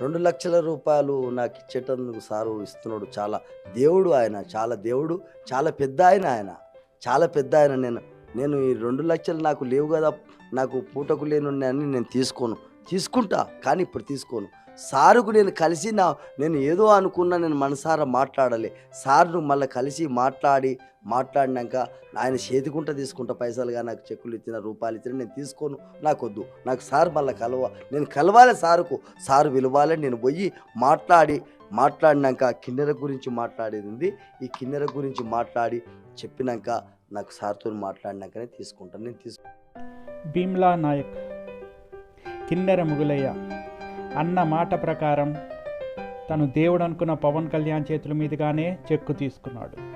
రెండు లక్షల రూపాయలు నాకు ఇచ్చేటందుకు సారు ఇస్తున్నాడు. చాలా దేవుడు ఆయన చాలా దేవుడు చాలా పెద్ద ఆయన ఆయన చాలా పెద్ద ఆయన. నేను నేను ఈ రెండు లక్షలు నాకు లేవు కదా నాకు పూటకు లేనున్నాయని నేను తీసుకోను. తీసుకుంటా కానీ ఇప్పుడు తీసుకోను. సారుకు నేను కలిసి నా నేను ఏదో అనుకున్నా నేను మనసారా మాట్లాడాలి. సార్ను మళ్ళీ కలిసి మాట్లాడి మాట్లాడినాక ఆయన చేతికుంట తీసుకుంటా పైసలుగా నాకు చెక్కులు ఇచ్చిన రూపాయలు ఇచ్చిన నేను తీసుకోను. నాకు వద్దు నాకు సార్ మళ్ళీ కలవ నేను కలవాలి సారుకు. సారు విలువాలి. నేను పోయి మాట్లాడి మాట్లాడినాక కిన్నెర గురించి మాట్లాడేది ఉంది. ఈ కిన్నెర గురించి మాట్లాడి చెప్పినాక నాకు సార్తో మాట్లాడినాకనే తీసుకుంటాను నేను తీసుకు భీమ్లా నాయక్ కిన్నెర ముగులయ్య. అన్న మాట ప్రకారం తను దేవుడు అనుకున్న పవన్ కళ్యాణ్ చేతుల మీదుగానే చెక్కు తీసుకున్నాడు.